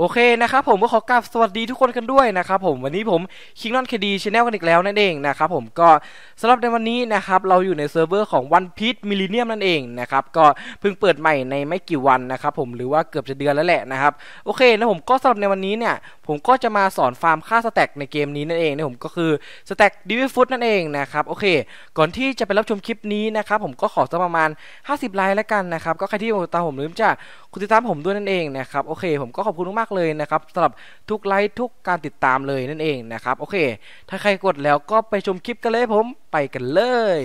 โอเคนะครับผมก็ขอกราบสวัสดีทุกคนกันด้วยนะครับผมวันนี้ผมคิงนอนคดีชแนลกันอีกแล้วนั่นเองนะครับผมก็สำหรับในวันนี้นะครับเราอยู่ในเซิร์ฟเวอร์ของ One Piece Millennium นั่นเองนะครับก็เพิ่งเปิดใหม่ในไม่กี่วันนะครับผมหรือว่าเกือบจะเดือนแล้วแหละนะครับโอเคนะผมก็สำหรับในวันนี้เนี่ยผมก็จะมาสอนฟาร์มค่าสแต็กในเกมนี้นั่นเองนะผมก็คือสแต็กดิวิฟุตนั่นเองนะครับโอเค ก่อนที่จะไปรับชมคลิปนี้นะครับผมก็ขอสักประมาณ 50ไลค์แล้วกันนะครับก็ใครที่ติดตามผมลืมจะคุณติดตามผมด้วยนั่นเองนะครับโอเค ผมก็ขอบคุณมากๆเลยนะครับสำหรับทุกไลค์ทุกการติดตามเลยนั่นเองนะครับโอเค ถ้าใครกดแล้วก็ไปชมคลิปกันเลยผมไปกันเลย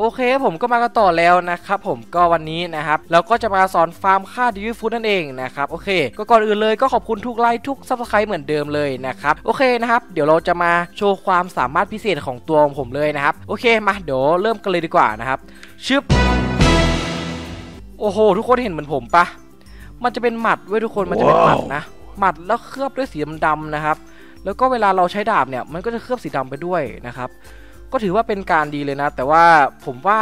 โอเคผมก็มากันต่อแล้วนะครับผมก็วันนี้นะครับเราก็จะมาสอนฟาร์มค่าดิวิฟูดนั่นเองนะครับโอเค ก็ก่อนอื่นเลยก็ขอบคุณทุกไลค์ทุกซับสไครต์เหมือนเดิมเลยนะครับโอเคนะครับเดี๋ยวเราจะมาโชว์ความสามารถพิเศษของตัวของผมเลยนะครับโอเคมาเดี๋ยวเริ่มกันเลยดีกว่านะครับชึบโอ้โห ทุกคนเห็นเหมือนผมปะมันจะเป็นหมัดเว้ยทุกคนมันจะเป็นหมัดนะหมัดแล้วเคลือบด้วยสีดำๆนะครับ แล้วก็เวลาเราใช้ดาบเนี่ยมันก็จะเคลือบสีดำไปด้วยนะครับ ก็ถือว่าเป็นการดีเลยนะ แต่ว่าผมว่า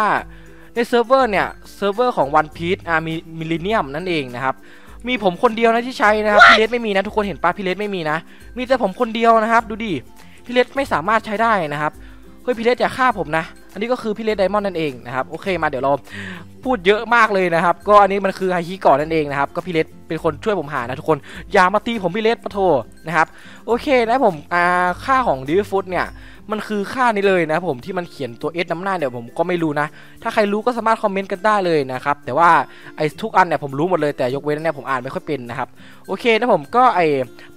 ในเซิร์ฟเวอร์เนี่ยเซิร์ฟเวอร์ของ One Piece อ่ามีมิลเลนเนียมนั่นเองนะครับมีผมคนเดียวนะที่ใช้นะครับพี่เลสไม่มีนะทุกคนเห็นปะพี่เลสไม่มีนะ มีแต่ผมคนเดียวนะครับ ดูดิพี่เลสไม่สามารถใช้ได้นะครับเฮ้ยพี่เลสอย่าฆ่าผมนะ อันนี้ก็คือพี่เลสไดมอนด์นั่นเองนะครับโอเคมาเดี๋ยวเรา พูดเยอะมากเลยนะครับ ก็อันนี้มันคือไฮคีก่อนนั่นเองนะครับ ก็พี่เลสเป็นคนช่วยผมหานะทุกคน อย่ามาตีผมพี่เลสปะโทนะครับ โอเคนะผมอ่าค่าของดิวฟุตเนี่ย มันคือค่านี้เลยนะผมที่มันเขียนตัว S น้ำหน้าเดี๋ยวผมก็ไม่รู้นะ ถ้าใครรู้ก็สามารถคอมเมนต์กันได้เลยนะครับ แต่ว่าไอ้ทุกอันเนี่ยผมรู้หมดเลยแต่ยกเว้นเนี่ยผมอ่านไม่ค่อยเป็นนะครับ โอเคนะผมก็ไอ้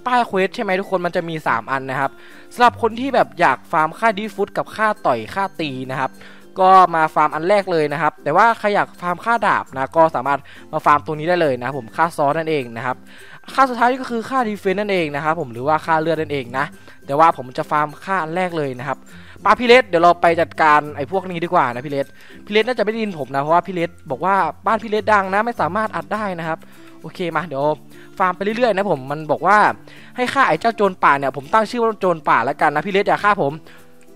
ป้ายเควสใช่ไหมทุกคนมันจะมี 3 อันนะครับสำหรับคนที่แบบอยากฟาร์มค่าดีฟุตกับค่าต่อยค่าตีนะครับ ก็มาฟาร์มอันแรกเลยนะครับ แต่ว่าใครอยากฟาร์มค่าดาบนะก็สามารถมาฟาร์มตัวนี้ได้เลยนะผมค่าซอสนั่นเองนะครับค่าสุดท้ายก็คือค่าดีเฟนต์นั่นเองนะครับผมหรือว่าค่าเลือดนั่นเองนะแต่ว่าผมจะฟาร์มค่าอันแรกเลยนะครับปาพี่เลสเดี๋ยวเราไปจัดการไอ้พวกนี้ดีกว่านะพี่เลสพี่เลสน่าจะไม่ได้ยินผมนะเพราะว่าพี่เลสบอกว่าบ้านพี่เลสดังนะไม่สามารถอัดได้นะครับโอเคมาเดี๋ยวฟาร์มไปเรื่อยๆนะผมมันบอกว่าให้ฆ่าไอ้เจ้าโจรป่าเนี่ยผมตั้งชื่อว่าโจรป่าแล้วกันนะพี่เลสอย่าฆ่าผม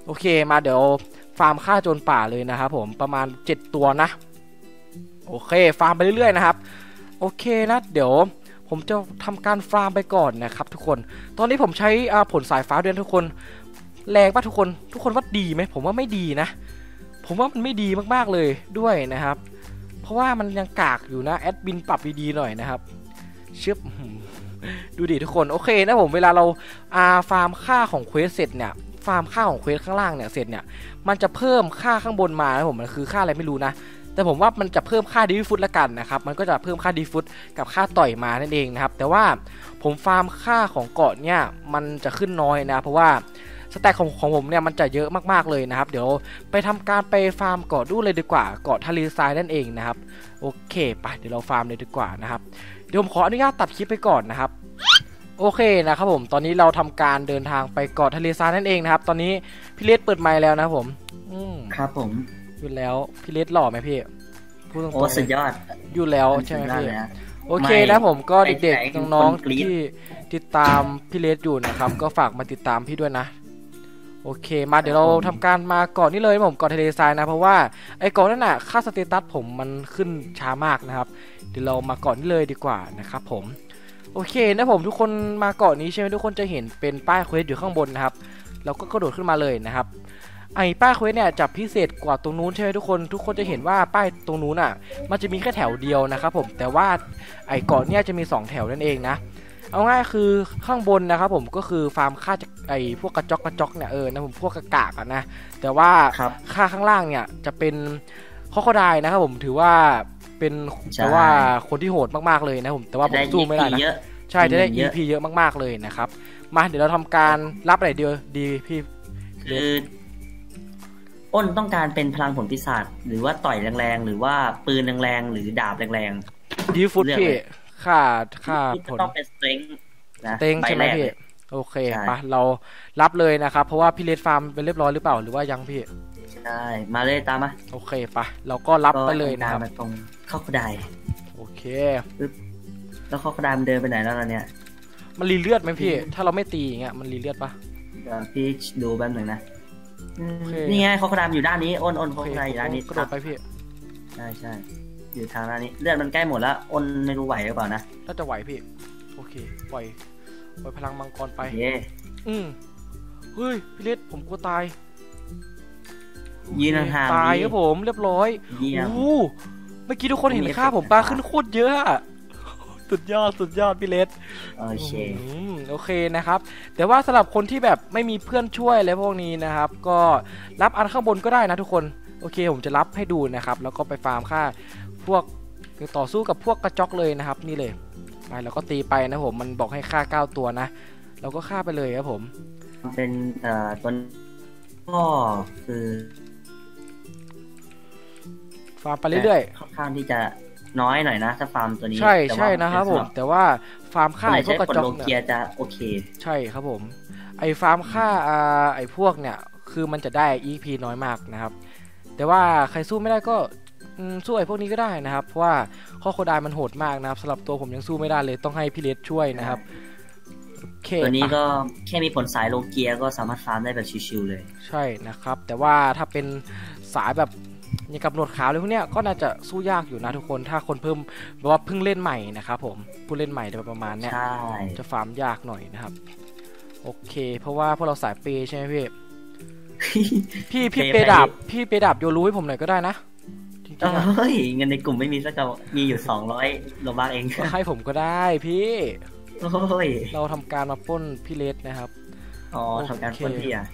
โอเคมาเดี๋ยว ฟาร์มฆ่าโจรป่าเลยนะครับผมประมาณ 7 ตัวนะ โอเค ฟาร์มไปเรื่อยๆนะครับ โอเคนะ เดี๋ยวผมจะทำการฟาร์มไปก่อนนะครับทุกคน ตอนนี้ผมใช้ผลสายฟ้าเดือนทุกคน แรงป่ะทุกคน ทุกคนว่าดีไหม ผมว่าไม่ดีนะ ผมว่ามันไม่ดีมากๆเลยด้วยนะครับ เพราะว่ามันยังกากอยู่นะแอดมินปรับดีๆหน่อยนะครับเชื่อดูดิทุกคน โอเคนะผมเวลาเราอาฟาร์มค่าของเควสเสร็จเนี่ย ฟาร์มค่าของเควสข้างล่างเนี่ยเสร็จเนี่ยมันจะเพิ่มค่าข้างบนมานะผมมันคือค่าอะไรไม่รู้นะแต่ผมว่ามันจะเพิ่มค่าดีฟุตละกันนะครับ มันก็จะเพิ่มค่าดีฟุตกับค่าต่อยมานั่นเองนะครับ แต่ว่าผมฟาร์มค่าของเกาะเนี่ยมันจะขึ้นน้อยนะ เพราะว่าสแต็กของของผมเนี่ยมันจะเยอะมากๆเลยนะครับ เดี๋ยวไปทำการไปฟาร์มเกาะดูเลยดีกว่าเกาะทะเลทรายนั่นเองนะครับ โอเคไปเดี๋ยวเราฟาร์มเลยดีกว่านะครับ เดี๋ยวผมขออนุญาตตัดคลิปไปก่อนนะครับ โอเคนะครับผม ตอนนี้เราทำการเดินทางไปเกาะทะเลทรายนั่นเองนะครับ ตอนนี้พี่เลสเปิดไมค์แล้วนะครับผม อืมครับผม อยู่แล้วพี่เลสหล่อไหมพี่ พูดตรงโอ้สุดยอดๆอยู่แล้วใช่ไหมสุดยอดพี่เลยนะโอเคไม่นะผมก็ไม่เด็กใช่ๆน้องคนกรี๊ๆดที่ติดตามพี่เลสอยู่นะครับ ก็ฝากมาติดตามพี่ด้วยนะ โอเค มาเดี๋ยวเราทำการมาเกาะนี่เลยผมเกาะทะเลทรายนะ เพราะว่าไอ้เกาะนั่นน่ะค่าสเตตัสผมมันขึ้นช้ามากนะครับ เดี๋ยวเรามาเกาะนี่เลยดีกว่านะครับผม โอเคนะผมทุกคนมาเกาะนี้ใช่ไหมทุกคนจะเห็นเป็นป้ายเควสอยู่ข้างบนนะครับเราก็กระโดดขึ้นมาเลยนะครับ ไอ้ป้ายเควสเนี่ยจะพิเศษกว่าตรงนู้นใช่ไหมทุกคน ทุกคนจะเห็นว่าป้ายตรงนู้นอะ มันจะมีแค่แถวเดียวนะครับผมแต่ว่าไอ้เกาะเนี่ยจะมี 2 แถวนั่นเองนะเอาง่ายคือข้างบนนะครับผมก็คือฟาร์มค่าจะไอ้พวกกระจอกกระจอกเนี่ยเออนะผมพวกกระกากอะนะแต่ว่าครับค่าข้างล่างเนี่ยจะเป็นข้อข้อได้นะครับผมถือว่า เป็นใช่แต่ว่าคนที่โหดมากๆเลยนะผมแต่ว่าผมสู้ไม่ได้นะเยอะใช่จะได้เยอะ EP เยอะมากๆเลยนะครับ มาเดี๋ยวเราทำการรับอะไรเดียวดีพี่คืออ้นต้องการเป็นพลังผลปีศาจหรือว่าต่อยแรงๆหรือว่าปืนแรงๆหรือดาบแรงดีฟุตเลือกพี่เลยค่าค่าๆที่ผจะลต้องเป็นสเตรงนะเต็งใบใช่ไหมแรกพี่เลยโอเคใช่ปะเรารับเลยนะครับ เพราะว่าพี่เลดฟาร์มเป็นเรียบร้อยหรือเปล่าหรือว่ายังพี่ ใช่มาเลยตามมาโอเคปะเราก็รับไปเลยนะครับก็ตามมาตรงเข้ากระไดโอเคแล้วเข้ากระไดมันเดินไปไหนแล้วล่ะเนี่ย มันรีเลือดไหมพี่ ถ้าเราไม่ตีอย่างเงี้ยมันรีเลือดปะเดี๋ยวพี่ดูแป๊บหนึ่งนะอืมโอเคนี่ไงเขากระดามอยู่ด้านนี้อ้นอ้นโอเขาเคกระดามอยู่ด้านนี้กระโดดไปพี่ใช่ใช่อยู่ทางด้านนี้ เลือดมันใกล้หมดแล้วอ้นไม่รู้ไหวหรือเปล่านะน่าจะไหวพี่ โอเคปล่อยปล่อยพลังมังกรไปเย่อืมเฮ้ยพี่เล็ดผมกลัวตาย ยืนห่างๆตายดีครับผมเรียบร้อยเยี่ยมโอ้โหเมื่อกี้ทุกคนเห็นมีค่าผมเอฟเฟกต์ปลานะครับขึ้นโคตรเยอะอะสุดยอดสุดยอดพี่เล็ดโอเคอืมโอเคนะครับ แต่ว่าสำหรับคนที่แบบไม่มีเพื่อนช่วยอะไรพวกนี้นะครับ ก็รับอันข้างบนก็ได้นะทุกคนโอเค ผมจะรับให้ดูนะครับ แล้วก็ไปฟาร์มค่าพวกต่อสู้กับพวกกระจอกเลยนะครับ นี่เลยไปแล้วก็ตีไปนะผมมันบอกให้ฆ่าเก้าตัวนะเราก็ฆ่าไปเลยครับผม เป็นเอ่อตัวก็คือ ฟาร์มไปเรื่อยค่อนข้างที่จะน้อยหน่อยนะถ้าฟาร์มตัวนี้ๆใช่แต่ใช่ว่านะครับผมสำหแต่ว่าฟาร์มฆ่าคนไหนไอ้พวใช้กกระกดจอกโลเนี่ยเกียจะโอเค ใช่ครับผม ไอ้ฟาร์มฆ่าอ่าไอ้พวกเนี่ย คือมันจะได้ EP น้อยมากนะครับ แต่ว่าใครสู้ไม่ได้ก็อืมสู้ไอ้พวกนี้ก็ได้นะครับ เพราะว่าข้อโคดายมันโหดมากนะครับสำหรับตัวผมยังสู้ไม่ได้เลยต้องให้พี่เลสช่วยนะครับโอเคตัวนี้อะก็แค่มีผลสายโลเกียก็สามารถฟาร์มได้แบบชิวๆเลย ใช่นะครับ แต่ว่าถ้าเป็นสายแบบ อย่างกับหนวดขาวเลยพวกเนี้ยก็น่าจะสู้ยากอยู่นะทุกคนถ้าคนเพิ่มแบบว่าเพิ่งเล่นใหม่นะครับผมผู้เล่นใหม่ประมาณเนี้ยใช่ จะฟาร์มยากหน่อยนะครับ โอเค เพราะว่าพวกเราสายเปย์ใช่ไหมพี่พี่พี่เปย์เปย์ดาบไปพี่เปย์ดาบโยรู้ให้ผมหน่อยก็ได้นะจริงๆอะเฮ้ยเงินในกลุ่มไม่มีสักกระมีอยู่สองร้อยโลบาทเองก็ให้ผมก็ได้พี่ โอ้ยเราทำการมาปล้นพี่เลสนะครับ อ๋อทำการพ่นพี่อะ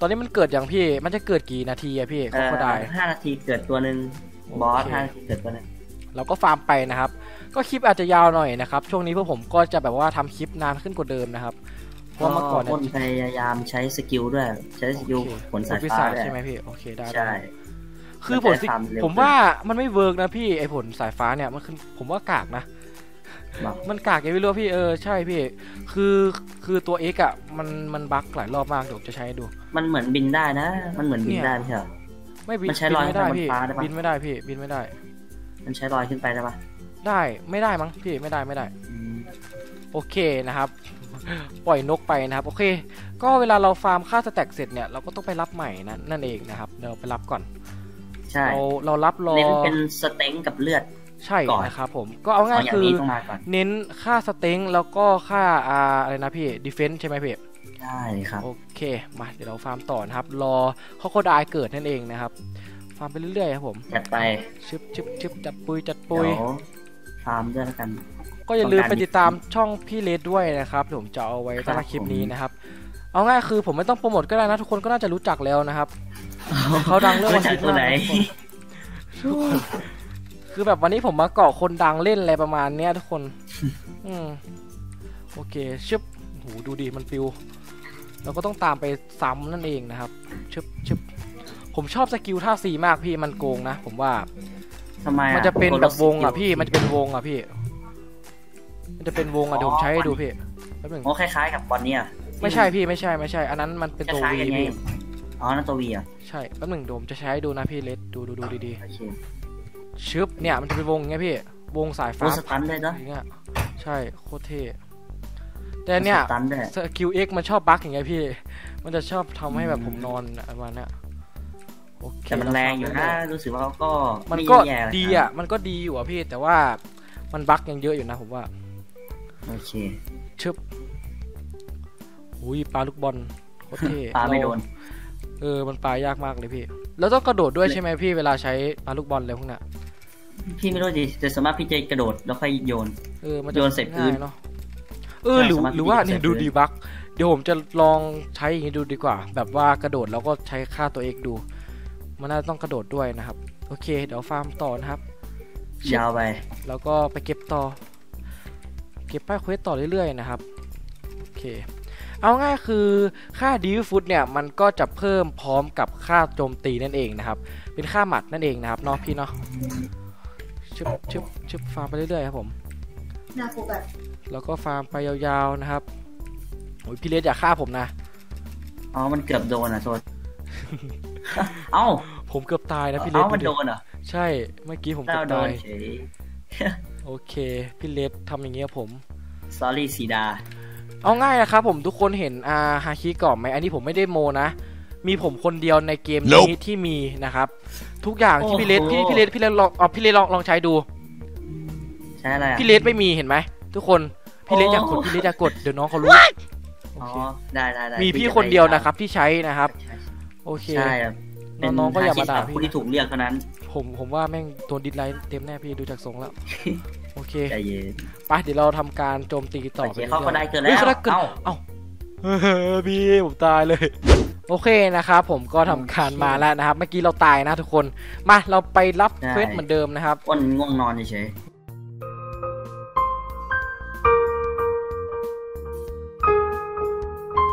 ตอนนี้มันเกิดอย่างพี่ มันจะเกิดกี่นาทีอะพี่เขาก็ได้ห้านาทีเกิดตัวหนึ่งโอเคบอสห้านาทีเกิดตัวหนึ่งเราก็ฟาร์มไปนะครับ ก็คลิปอาจจะยาวหน่อยนะครับ ช่วงนี้พวกผมก็จะแบบว่าทำคลิปนานขึ้นกว่าเดิมนะครับ เพราะเมื่อก่อนเนี่พ่นยพยายามใช้สกิลด้วย ใช้สกิลโอเคผลสายวิฟ้าสาด้วยใช่ไหมพี่ โอเคได้ใช่ได้คือผลสิมันจะทำเร็วผมว่ามันไม่เวิร์กนะพี่ไอผลสายฟ้าเนี่ยมันคือผมว่ากากนะ บอกมันกากยังไม่รู้พี่เออใช่พี่ คือคือตัว X อะมันมันบั๊กหลายรอบมากเดี๋ยวผมจะใช้ให้ดู มันเหมือนบินได้นะ มันเหมือนบินได้ไม่ใช่เหรอไม่บินมันใช้บิลอยไม่ได้บนพี่ฟ้าได้ปะบินไม่ได้พี่บินไม่ได้ มันใช้ลอยขึ้นไปได้ปะได้ไม่ได้มั้งพี่ไม่ได้ไม่ได้อืมโอเคนะครับ ปล่อยนกไปนะครับโอเค ก็เวลาเราฟาร์มค่าสแต็กเสร็จเนี่ยเราก็ต้องไปรับใหม่นะนั่นเองนะครับเดี๋ยวเราไปรับก่อนใช่เราเรารับรอเน้นเป็นสเต็งกับเลือด ใช่ก่อนนะครับผมก็เอาสอง่ายงอย่าคืงอนี้ต้องมาก่อนเน้นค่าสเต็งแล้วก็ค่าอ่าอะไรนะพี่ดีเฟนส์ใช่ไหมพี่ได้ครับโอเคมาเดี๋ยวเราฟาร์มต่อนะครับ รอเขาโคดายเกิดนั่นเองนะครับ ฟาร์มไปเรื่อยๆครับผมจัดไปชึบชึบชึบจัดปุยจัดเดี๋ปุยยวฟาร์มด้วยแล้วกัน ก็อย่าลืมต้องไปการติดตามช่องพี่เลดด้วยนะครับเดี๋ยวผมจะเอาไว้ใต้คลิปนี้นะครับ เอาง่ายคือผมไม่ต้องโปรโมทก็ได้นะ ทุกคนก็น่าจะรู้จักแล้วนะครับเขาดังเรื่องรู้วันจักพีชตัวมากไหนนะทุกคน คือแบบวันนี้ผมมาเกาะคนดังเล่นอะไรประมาณเนี้ยทุกคน อืมโอเคชึบโหดูดิมันปิว เราก็ต้องตามไปซ้ำนั่นเองนะครับชึบชึบผมชอบสกิลท่าสีมากพี่มันโกงนะผมว่า ทำไมมันอะจะเป็นแบบวงอะโคโลสกิลพี่ มันจะเป็นวงอะพี่ มันจะเป็นวงอะเดี๋ยวผมใช้ให้ดูพี่แป๊บหนึงโอ้คล้ายๆกับบอลเนี่ยไม่ใช่พี่ไม่ใช่ไม่ใช่ อันนั้นมันเป็นคตัวล้ายๆวีกันไงพี่อ๋อนั่นตัววีอะใช่แป๊บหนึงเดี๋ยวผมจะใช้ให้ดูนะพี่เลดดูดูดูดีโอเคๆ ชึบเนี่ยมันจะเป็นวงอย่างเงี้ยพี่ วงสายโอ้ฟ้าสตันด้วยเนาะอย่างเงี้ยใช่โคตรเท่แต่เนี่ยสตันด้วยสกิลเอ็กมันชอบบั๊กอย่างเงี้ยพี่ มันจะชอบทำให้แบบผมนอนประมาณเนี้ยโอเคแต่มันแรงอยู่นะรู้สึกว่าเขาก็มันไก็แย่ๆดีอะ มันก็ดีอยู่อะพี่ แต่ว่ามันบั๊กยังเยอะอยู่นะผมว่าโอเคชึบอุ้ยปลาลูกบอลโคตรเท่ปาไม่โดนเออมันปลายากมากเลยพี่ แล้วต้องกระโดดด้วยใช่ไหมพี่เวลาใช้ปลาลูกบอลอะไรพวกเนี้ย พี่ไม่รู้ดิแต่สวนมากพี่จะกระโดดแล้วค่อยโยนเออมันจะโยนใส่พื้นง่ายเนาะเออหรือใช่สามารถหรือว่าโยนใส่เนี่ยดูพื้นดีบักเดี๋ยวผมจะลองใช้อย่างนี้ดูดีกว่า แบบว่ากระโดดแล้วก็ใช้ค่าตัวเอกดู มันน่าจะต้องกระโดดด้วยนะครับ โอเค เดี๋ยวฟาร์มต่อนะครับ ยาวไป แล้วก็ไปเก็บต่อ เก็บป้ายเควสต่อเรื่อยๆนะครับ โอเค เอาง่ายคือค่าดีฟุตเนี่ยมันก็จะเพิ่มพร้อมกับค่าโจมตีนั่นเองนะครับ เป็นค่าหมัดนั่นเองนะครับเนาะพี่เนาะ ชึบชึบชึบฟาร์มไปเรื่อยๆครับผมหน้าโฟกัสแล้วก็ฟาร์มไปยาวๆนะครับโอ้ยพี่เลสอย่าฆ่าผมนะอ๋อมันเกือบโดนอะโทษเอ้าผมเกือบตายนะพี่เลสเอ้ามันดูโดดินเหรอใช่เมื่อกี้ผมเจ้าเกือบโดตานยเฉยโอเคพี่เลสทำอย่างเงี้ยผมสอรี่สีดาเอาง่ายนะครับผมทุกคนเห็นอาฮาคิก่อนไหมอันนี้ผมไม่ได้โมนะ มีผมคนเดียวในเกมนี้ที่มีนะครับ ทุกอย่างที่พี่เลสพี่พี่เลสพี่เลสลองเอาพี่เลสลองลองใช้ดู ใช้อะไรอะพี่เลสไม่มีเห็นไหมทุกคนพี่เลสอยากกดพี่เลสอยากกดเดี๋ยวน้องเขารู้โออ๋อเคได้ได้ได้มีพี่คนเดียวนะครับที่ใช้นะครับใช่โอเคใช่ครับน้องๆก็อย่ามาด่าเป็นพี่ผู้ที่ถูกเรียกเท่านั้น ผมผมว่าแม่งโดนดิสไลค์เต็มแน่พี่ดูจากทรงแล้วโอเคใจเย็นไปเดี๋ยวเราทำการโจมตีต่อโอไปเคเขาก็ได้เกินฮ้ยแล้วเขาได้เกินเอ้าเอ้าเฮ้ยพี่ผมตายเลย โอเคนะครับผมก็ทำการมาแล้วนะครับเมื่อกี้เราตายนะทุกคนมาเราไปรับเควสเหมือนเดิมนะครับอ้นง่วงนอนเฉย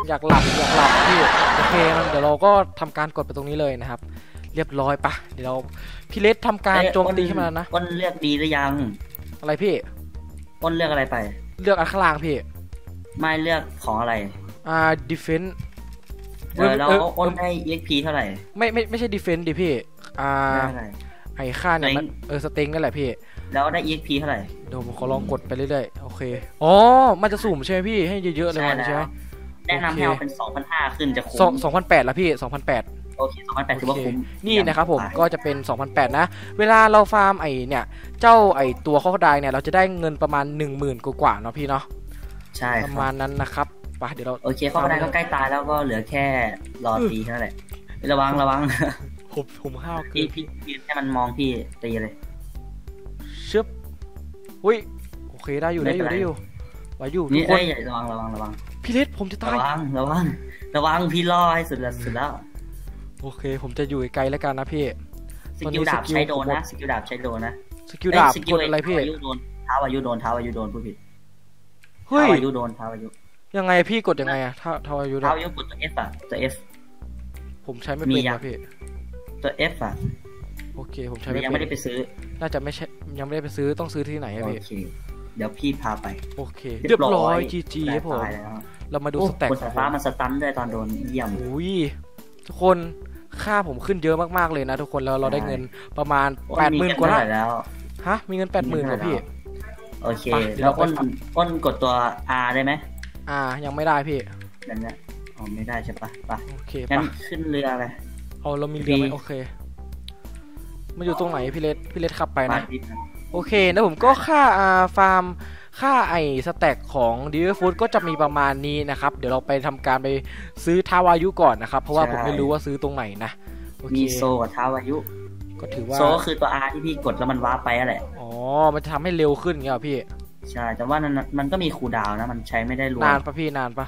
อยากหลับอยากหลับพี่โอเคมันเดี๋ยวเราก็ทำการกดไปตรงนี้เลยนะครับ เรียบร้อยปะเดี๋ยวเราพี่เลสทำๆการเอ้ยโจมตีขึ้นมาแล้วนะอ้นเลือกดีหรือยัง อะไรพี่อ้นเลือกอะไรไป เลือกอันข้างล่างพี่ ไม่เลือกของอะไรอ่า defense เออแล้วเอออ้นได้ EXP เท่าไหร่ ไม่ไม่ไม่ใช่ defense ดิพี่ อ่าได้เท่าไหร่ไอ้ค่าเนี่ยมัน Strength เออสเต็งนั่นแหละพี่ แล้วได้ EXP เท่าไหร่เดี๋ยวผมขอลองกดไปเรื่อยๆ โอเค อ๋อ มันจะสุ่มใช่ไหมพี่ ให้เยอะๆเลยวันใช่ใช่ไหมแล้วแนะนำให้โอเอาเคเป็น 2,500 ขึ้นจะคุ้มสองสองพันแปดแล้วพี่สองพันแปดโอเค2,800ถือว่าคุ้มนี่นะครับผมไปก็จะเป็น 2,008 นะ เวลาเราฟาร์มไอ้เนี่ย เจ้าไอ้ตัวข้อดายเนี่ย เราจะได้เงินประมาณ 1 0,000 กว่าๆเนาะพี่เนาะใช่ปคระรัมาบณนั้นนะครับ ไปเดี๋ยวเราโอเคเข้ามาได้ก็ใกล้ตายแล้วก็เหลือแค่รอตีเท่านั้นแหละระวังระวังผมผมห้าวเกิพี่นพี่ยืนให้มันมองพี่ตีเลยชึบอุ้ยโอเคได้อยู่ไม่ได้อยู่เป็นไรได้อยู่ไหวอยู่ทุนี่กคเอ้นยระวังระวังระวังพี่เลสผมจะตาระยวังระวังระวังพี่ล่อให้สุดละสุดแล้วโอเค ผมจะอยู่ไกลๆแล้วกันนะพี่สตอนนี้กิลดาบสกิลใช้โดนผมหมนะดสกิลดาบใช้โดนนะสกิลดาบเยสกดอะไรพี่เท้าอายุโดนเท้าอายุโดนเท้าอายุโดนผู้ผิดเฮ้ยเท้าอายุโดนเท้าอายุ ยังไงพี่กดยังไงอะถ้าถ้าอายุเท้าได้อายุกดตัว F อะตัว F ผมใช้ไม่มีเป็นยังนะพี่ ตัว F อะโอเค ผมหใช้รือไม่ยังเป็ไม่ได้นไปซื้อ น่าจะไม่ใช่ยังไม่ได้ไปซื้อต้องซื้อที่ไหนอะโอพี่เคเดี๋ยวพี่พาไป โอเค เรียบร้อยจีจีครับผมตายแล้วเรามาดูโอ้สแต็กบนสายฟ้ามันสตันด้วยตอนโดนเยี่ยมอุ้ยทุกคนค่าผมขึ้นเยอะมากๆเลยนะทุกคนแล้วเราได้เงินประมาณแปดหมื่นกว่าเท่ละไหร่แล้วฮะมีเงินแปดหมื่นกว่าพี่โอเคไปเดี๋ยวแล้วเราไปอ้นฟังอ้นกดตัว R ได้ไหม อ่า ยังไม่ได้พี่นั่นเนี่ยอ๋อไม่ได้ใช่ปะไปโอเคงั้นปะขึ้นเรือเลยเอาเรามีเรือไหมมีโอเคมาอยู่ตรงไหนพี่เลสพี่เลสขับไปมานะดิบนะ โอเคแล้วผมก็ค่าอ่าฟาร์มค่าไอสแต็กของดีเวอร์ฟูดก็จะมีประมาณนี้นะครับ เดี๋ยวเราไปทำการไปซื้อทาวายุก่อนนะครับ เพราะว่าผมไม่รู้ว่าซื้อตรงไหนนะโอเคมีโซกับเท้าอายุ ก็ถือว่าโซก็คือตัว R ที่พี่กดแล้วมันว้าร์ปไปอะแหละอ๋อ มันจะทำให้เร็วขึ้นเงี้ยเหรอพี่ ใช่ แต่ว่ามันมันก็มีคูลดาวน์นะ มันใช้ไม่ได้รวมนานปะพี่นานปะ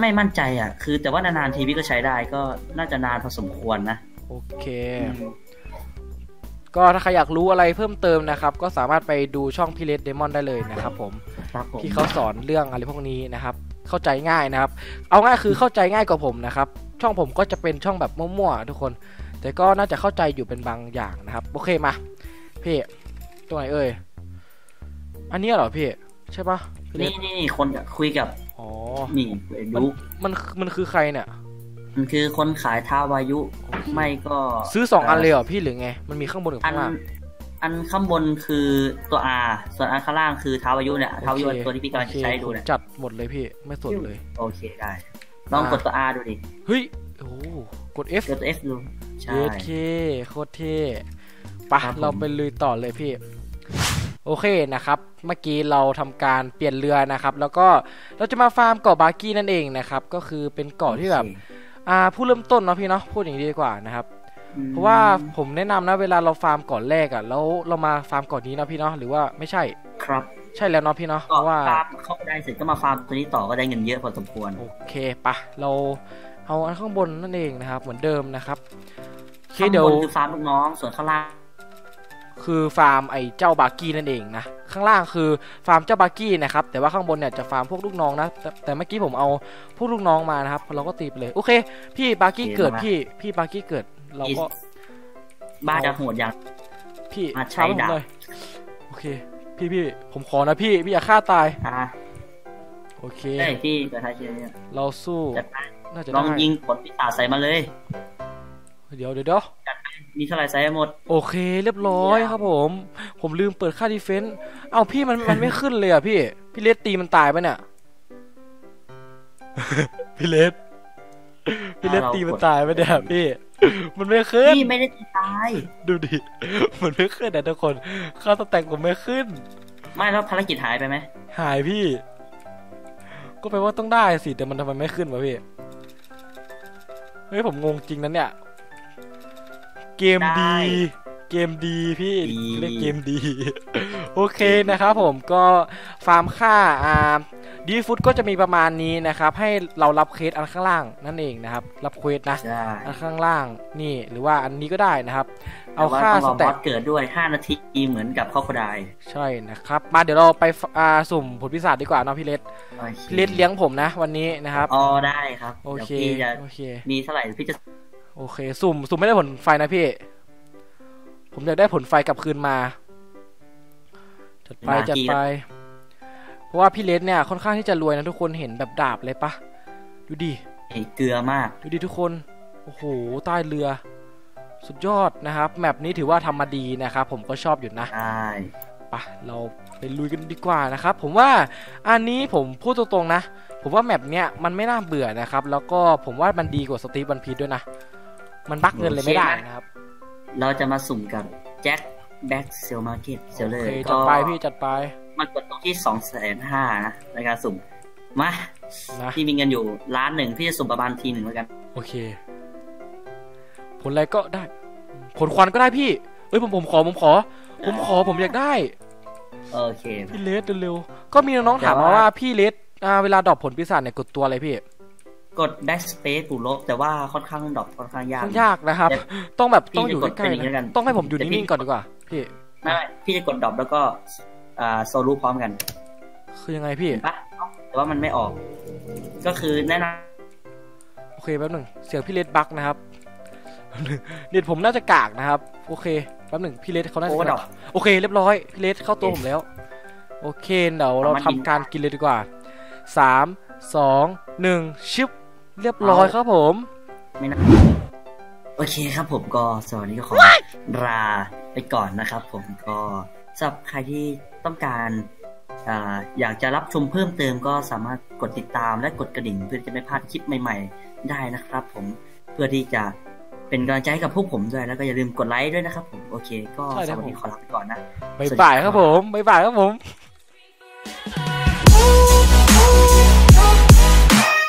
ไม่มั่นใจอะ คือแต่ว่านานๆทีพี่ก็ใช้ได้ก็น่าจะนานพอสมควรนะ โอเคอืมก็ถ้าใครอยากรู้อะไรเพิ่มเติมนะครับ ก็สามารถไปดูช่องพี่เลดเดมอนได้เลยนะครับผมครับผมที่เขาสอนเรื่องอะไรพวกนี้นะครับ เข้าใจง่ายนะครับ เอาง่ายคือเข้าใจง่ายกว่าผมนะครับ ช่องผมก็จะเป็นช่องแบบมั่วๆทุกคน แต่ก็น่าจะเข้าใจอยู่เป็นบางอย่างนะครับ โอเคมาพี่ตรงไหนเอ่ย อันเนี้ยเหรอพี่ใช่ปะพี่เลนี่ดนี่นี่คนคุยกับอ๋อนี่ดูมันมันคือใครเนี่ยมันคือคนขายท้าวายุ ไม่ก็ซื้อสองอันเลยเหรอพี่หรือไง มันมีข้างบนกับอันข้างล่างอันข้างบนคือตัว R ส่วนอันข้างล่างคือท้าวายุเนี่ยท้าวายุโอเคตัวที่พี่กำลังจะใช้ดูโอเนี่ยเคจัดหมดเลยพี่ไม่สนเลย โอเคได้ลองกดตัว R ดูดิเฮ้ยโอ้โหกด F กดตัว F ดูใช่เยเคโคตรเท่ปะครับผมเราไปลุยต่อเลยพี่ โอเคนะครับ เมื่อกี้เราทำการเปลี่ยนเรือนะครับ แล้วก็เราจะมาฟาร์มเกาะบาร์กี้นั่นเองนะครับ ก็คือเป็นเกาะที่แบบอ่าผู้เริ่มต้นเนาะพี่เนาะพูดอย่างนี้ดีกว่านะครับอืมเพราะว่าผมแนะนำนะเวลาเราฟาร์มเก่อนแรกอะ่ะแล้วเรามาฟาร์มเก่อนนี้เนาะพี่เนาะหรือว่าไม่ใช่ครับ ใช่แล้วเนาะพี่เนาะเพก็ราะว่าฟาร์มเข้าได้เสร็จก็มาฟาร์มตัวนี้ต่อก็ได้เงินเยอะพอสมควรโอเคปะเราเอาอันข้างบนนั่นเองนะครับ เหมือนเดิมนะครับโอเคข้างเดี๋ยวบนคือฟาร์มลูกน้องส่วนข้างล่าง คือฟาร์มไอ้เจ้าบาร์กี้นั่นเองนะข้างล่างคือฟาร์มเจ้าบาร์กี้นะครับแต่ว่าข้างบนเนี่ยจะฟาร์มพวกลูกน้องนะแต่แต่เมื่อกี้ผมเอาพวกลูกน้องมานะครับเราก็ตีไปเลยโอเค พี่บาร์กี้เกิดพี่พี่บาร์กี้เกิดเราก็บ้าจะโหดอย่างพี่มาใช้ผมดาบเลยโอเค พี่พี่ผมขอนะพี่พี่อย่าฆ่าตายอะโอเคเอ้ยพี่กระทายเชียร์เนี่ยเราสู้จัดไปน่าจะลองได้ยิงผลพิศาจใส่มาเลย เดี๋ยวเดี๋ยวเดี๋ยว มีเท่าไหร่ใส่ให้หมด โอเค เรียบร้อยครับผม ผมลืมเปิดค่าดีเฟนต์เอ้าพี่มันมันไม่ขึ้นเลยอะพี่ พี่เลสตีมันตายปะเนี่ย พี่เลสพี่เลสตีมันตายไปเนี่ยพี่ มันไม่ขึ้น พี่ไม่ได้ตาย ดูดิ มันไม่ขึ้นนะทุกคน ค่าสแต็กผมไม่ขึ้น ไม่แล้วภารกิจหายไปไหม หายพี่ ก็แปลว่าต้องได้สิ แต่มันทำไมไม่ขึ้นวะพี่ เฮ้ยผมงงจริงนั้นเนี่ย เกมดี เกมดีพี่เรียกเกมดี โอเคนะครับผมก็ฟาร์มค่าอ่าดีฟุตก็จะมีประมาณนี้นะครับ ให้เรารับเควสอันข้างล่างนั่นเองนะครับ รับเควสนะใช่อันข้างล่างนี่หรือว่าอันนี้ก็ได้นะครับ เอาแต่ว่ค่าต้องสรอแต็บอกสเกิดด้วย 5 นาทีเหมือนกับข้อคดายใช่นะครับ มาเดี๋ยวเราไปฟอ่าสุ่มผลพิศาจดีกว่าเนาะพี่เลสพี่เลสเลี้ยงผมนะ วันนี้นะครับอ๋อได้ครับโอเดี๋ยวเคพี่จะโอเคมีเท่าไหร่พี่จะ โอเค สุ่ม สุ่มไม่ได้ผลไฟนะพี่ ผมอยากได้ผลไฟกลับคืนมา จัดไป จัดไป เพราะว่าพี่เลสเนี่ยค่อนข้างที่จะรวยนะทุกคนเห็นแบบดาบเลยปะ ดูดิเกลือมาก ดูดิทุกคน โอ้โห ใต้เรือ สุดยอดนะครับ แมปนี้ถือว่าทำมาดีนะครับ ผมก็ชอบอยู่นะใช่ไปะเราไปลุยกันดีกว่านะครับ ผมว่าอันนี้ผมพูดตรงๆนะ ผมว่าแมปเนี้ยมันไม่น่าเบื่อนะครับ แล้วก็ผมว่ามันดีกว่าสตีฟวันพีด้วยนะ มันบักเงินเลยไม่ได้นะครับ เราจะมาสุ่มกับแจ็คแบ็กเซลมาร์เก็ตเซลเลอโอร์เคจัดไปพี่จัดไปมันกดตรงที่สองแสนห้านะในการสุ่ม มานะพี่มีเงินอยู่ล้านหนึ่งพี่จะสุ่มประมาณทีหนึ่งแล้วกัน โอเค ผลอะไรก็ได้ ผลควันก็ได้พี่ เอ้ยผมผมขอผมขอ ผมขอผมอยากได้โอเคพี่เลสเร็วๆก็มีน้องๆถามมาว่าพี่เลสอ่าเวลาดรอปผลปีศาจเนี่ยกดตัวอะไรพี่ กด backspace ปูลบแต่ว่าค่อนข้างดรอปค่อนข้างยากมันยากนะครับเดี๋ยวต้องแบบพี่ต้องอยู่จะกดใกล้เป็นอย่างนี้แล้วกัๆนนะต้องให้ผมอยู่แต่พี่นิ่งๆก่อนดีกว่าพี่ไม่ไม่พี่จะกดดรอปแล้วก็อ่าโซลูพร้อมกัน คือยังไงพี่เห็นปะแต่ว่ามันไม่ออก ก็คือแนะนโอเคแป๊บหนึ่งเสียงพี่เลสบักนะครับเน็ตผมน่าจะกากนะครับ โอเคแป๊บหนึ่งพี่เลสเขาำน่าโอจะเวอร์ดรอปโอเคเรียบร้อยพี่เลสเข้าตัวผมแล้ว โอเคเดี๋ยวเราเอามาทำกินการกินเลยดีกว่าสามสองหนึ่งชิป เรียบร้อยครับผมไม่นะโอเคครับผมก็สวัสดีก็ขอลาไปก่อนนะครับ ผมก็สำหรับใครที่ต้องการอยากจะรับชมเพิ่มเติมก็สามารถกดติดตามและกดกระดิ่ง เพื่อจะไม่พลาดคลิปใหม่ ๆ ได้นะครับ ผมเพื่อที่จะเป็นกำลังใจให้กับพวกผมด้วยแล้วก็อย่าลืมกดไลค์ด้วยนะครับ ผมโอเค ก็สวัสดีขอลาไปก่อนนะบ๊ายบายครับผมบ๊ายบายครับผม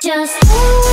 just